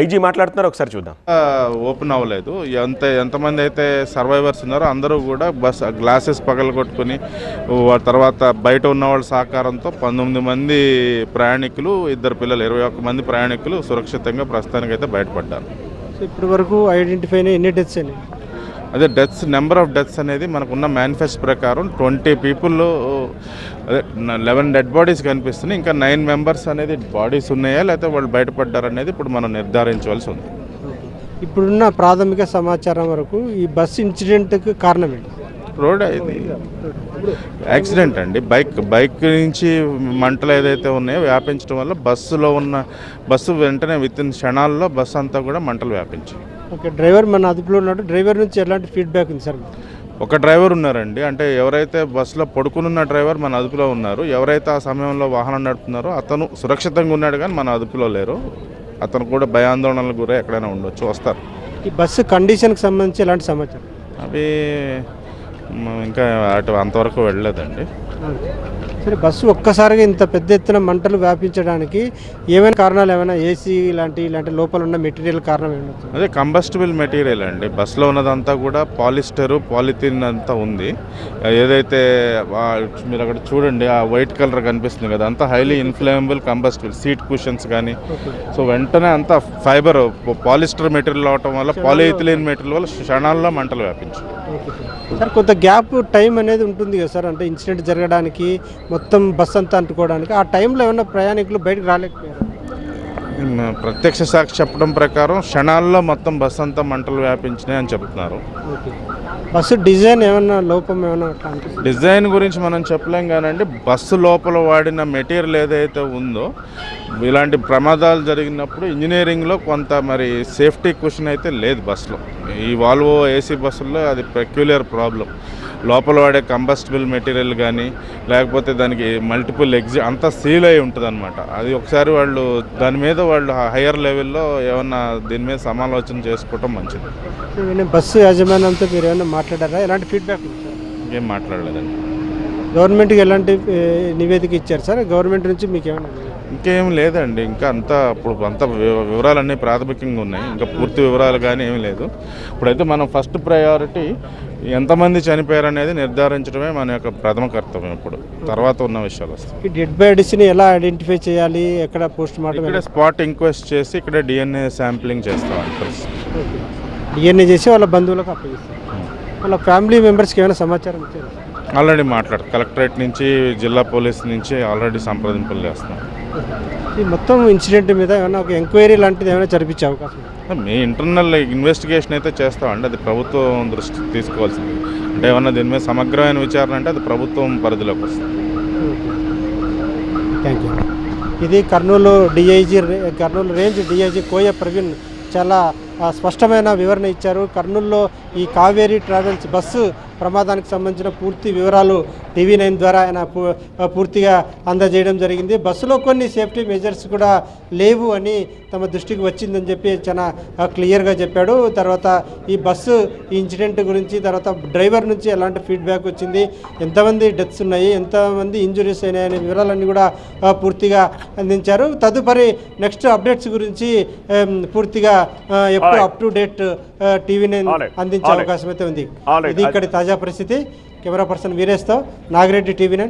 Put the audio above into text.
IG మాట్లాడుతున్నారు ఒకసారి చూద్దాం. ఓపెన్ అవ్వలేదు. ఎంత ఎంతమంది అయితే సర్వైవర్స్ ఉన్నారో అందరూ కూడా బస్ గ్లాసెస్ పగలగొట్టుకుని తర్వాత బయట ఉన్న వాళ్ళ సహకారంతో పంతొమ్మిది మంది ప్రయాణికులు ఇద్దరు పిల్లలు ఇరవై ఒక్క మంది ప్రయాణికులు సురక్షితంగా ప్రస్తుతానికి అయితే బయటపడ్డారు. సో ఇప్పటి వరకు ఐడెంటిఫై అయిన ఎన్ని డెత్స్ అయినాయి? అదే డెత్స్ నెంబర్ ఆఫ్ డెత్స్ అనేది మనకున్న మేనిఫెస్ట్ ప్రకారం ట్వంటీ పీపుల్ అదే లెవెన్ డెడ్ బాడీస్ కనిపిస్తున్నాయి. ఇంకా నైన్ మెంబర్స్ అనేది బాడీస్ ఉన్నాయా? లేకపోతే వాళ్ళు బయటపడ్డారు అనేది ఇప్పుడు మనం నిర్ధారించవలసి ఉంది. ఇప్పుడున్న ప్రాథమిక సమాచారం వరకు ఈ బస్ ఇన్సిడెంట్కి కారణం ఏంటి? రోడ్ ఇది యాక్సిడెంట్ అండి. బైక్ బైక్ నుంచి మంటలు ఏదైతే ఉన్నాయో వ్యాపించడం వల్ల బస్సులో ఉన్న బస్సు వెంటనే విత్ ఇన్ క్షణాల్లో బస్సు అంతా కూడా మంటలు వ్యాపించాయి ఓకే డ్రైవర్ మన అదుపులో ఉన్నాడు డ్రైవర్ నుంచి ఎలాంటి ఫీడ్బ్యాక్ ఉంది సార్? ఒక డ్రైవర్ ఉన్నారండి. అంటే ఎవరైతే బస్సులో పడుకునున్న డ్రైవర్ మన అదుపులో ఉన్నారు ఎవరైతే ఆ సమయంలో వాహనం నడుపుతున్నారో అతను సురక్షితంగా ఉన్నాడు కానీ మన అదుపులో లేరు. అతను కూడా భయాందోళనలకు గురై ఎక్కడైనా ఉండొచ్చు వస్తారు. ఈ బస్సు కండిషన్కి సంబంధించి ఎలాంటి సమాచారం? అవి మ, ఇంకా అటు అంతవరకు వెళ్ళలేదండి. సరే బస్సు ఒక్కసారిగా ఇంత పెద్ద ఎత్తున మంటలు వ్యాపించడానికి ఏమైనా కారణాలు ఏమైనా ఏసీ లాంటి ఇలాంటి లోపల ఉన్న మెటీరియల్ కారణం ఏమైనా అదే కంబస్టిబుల్ మెటీరియల్ అండి. బస్సులో ఉన్నదంతా కూడా పాలిస్టరు పాలిథిన్ అంతా ఉంది. ఏదైతే మీరు అక్కడ చూడండి ఆ వైట్ కలర్ కనిపిస్తుంది కదా అంతా highly inflammable combustible seat cushions కానీ. సో వెంటనే అంతా ఫైబర్ పాలిస్టర్ మెటీరియల్ అవటం వల్ల పాలిఇథిలిన్ మెటీరియల్ వల్ల క్షణాల్లో మంటలు వ్యాపించాయి సార్ కొంత గ్యాప్ టైం అనేది ఉంటుంది కదా సార్? అంటే ఇన్సిడెంట్ జరగడానికి మొత్తం బస్ అంతా అంటుకోవడానికి ఆ టైంలో ఏమైనా ప్రయాణికులు బయటకు రాలేకపోయారు? ప్రత్యక్ష సాక్షి చెప్పడం ప్రకారం క్షణాల్లో మొత్తం బస్ అంతా మంటలు వ్యాపించినాయి అని చెప్తున్నారు. బస్సు డిజైన్ ఏమన్నా లోపం ఏమన్నా డిజైన్ గురించి మనం చెప్పలేం కానండి బస్సు లోపల వాడిన మెటీరియల్ ఏదైతే ఉందో ఇలాంటి ప్రమాదాలు జరిగినప్పుడు ఇంజనీరింగ్లో కొంత మరి సేఫ్టీ క్వశ్చన్ అయితే లేదు బస్సులో. ఈ వాల్వో ఏసీ బస్సుల్లో అది పెక్యులర్ ప్రాబ్లం. లోపల వాడే కంబస్టిబుల్ మెటీరియల్ కానీ లేకపోతే దానికి మల్టిపుల్ ఎగ్జి అంతా సీల్ అయి ఉంటుంది అది ఒకసారి వాళ్ళు దాని మీద వాళ్ళు హయ్యర్ లెవెల్లో ఏమన్నా దీని మీద సమాలోచన చేసుకోవటం మంచిది. బస్సు యాజమాన్యంతో మీరు ఏమైనా మాట్లాడారా? ఎలాంటి ఫీడ్బ్యాక్ ఏం మాట్లాడలేదండి. గవర్నమెంట్కి ఎలాంటి నివేదిక ఇచ్చారు సార్? గవర్నమెంట్ నుంచి మీకు ఏమైనా ఇంకేం లేదండి. ఇంకా అంతా ఇప్పుడు అంత వివ- వివరాలన్నీ ప్రాథమికంగా ఉన్నాయి. ఇంకా పూర్తి వివరాలు కానీ ఏమీ లేదు. ఇప్పుడైతే మనం ఫస్ట్ ప్రయారిటీ ఎంతమంది చనిపోయారు అనేది నిర్ధారించడమే మన యొక్క ప్రథమ కర్తవ్యం ఇప్పుడు. తర్వాత ఉన్న విషయాలు వస్తాయి. డెడ్ బాడీస్ని ఎలా ఐడెంటిఫై చేయాలి? ఎక్కడ పోస్ట్ మార్టం ఇక్కడే స్పాట్ ఇంక్వెస్ట్ చేసి ఇక్కడ డిఎన్ఏ శాంప్లింగ్ చేస్తాం. డిఎన్ఏ చేసి వాళ్ళ బంధువులకు అప్పగిస్తారు వాళ్ళ ఫ్యామిలీ మెంబర్స్కి ఏమైనా సమాచారం ఇచ్చారు? ఆల్రెడీ మాట్లాడు కలెక్టరేట్ నుంచి జిల్లా పోలీస్ నుంచి ఆల్రెడీ సంప్రదింపులు చేస్తున్నాం. ఈ మొత్తం ఇన్సిడెంట్ మీద ఏమైనా ఒక ఎంక్వైరీ లాంటిది ఏమైనా జరిపించే అవకాశం? మీ ఇంటర్నల్ ఇన్వెస్టిగేషన్ అయితే చేస్తామండి అది ప్రభుత్వం దృష్టికి తీసుకోవాల్సింది. అంటే ఏమన్నా దీని మీద సమగ్రమైన విచారణ అంటే అది ప్రభుత్వం పరిధిలోకి వస్తుంది. థ్యాంక్ యూ ఇది Kurnool DIG Kurnool range DIG Koya Praveen చాలా స్పష్టమైన వివరణ ఇచ్చారు. కర్నూలులో ఈ కావేరీ ట్రావెల్స్ బస్సు ప్రమాదానికి సంబంధించిన పూర్తి వివరాలు టీవీ నైన్ ద్వారా ఆయన పూర్తిగా అందజేయడం జరిగింది బస్సులో కొన్ని సేఫ్టీ మెజర్స్ కూడా లేవు అని తమ దృష్టికి వచ్చిందని చెప్పి చాలా క్లియర్గా చెప్పాడు తర్వాత ఈ బస్సు ఈ ఇన్సిడెంట్ గురించి తర్వాత డ్రైవర్ నుంచి ఎలాంటి ఫీడ్బ్యాక్ వచ్చింది ఎంతమంది డెత్స్ ఉన్నాయి ఎంతమంది ఇంజురీస్ అయినాయి అనే వివరాలన్నీ కూడా పూర్తిగా అందించారు తదుపరి నెక్స్ట్ అప్డేట్స్ గురించి పూర్తిగా ఎప్పుడు. Up to date TV nine. అందించే. అవకాశం అయితే ఉంది. ఇది ఇక్కడి తాజా పరిస్థితి కెమెరా పర్సన్ వీరేష్తో నాగిరెడ్డి టీవీ నైన్.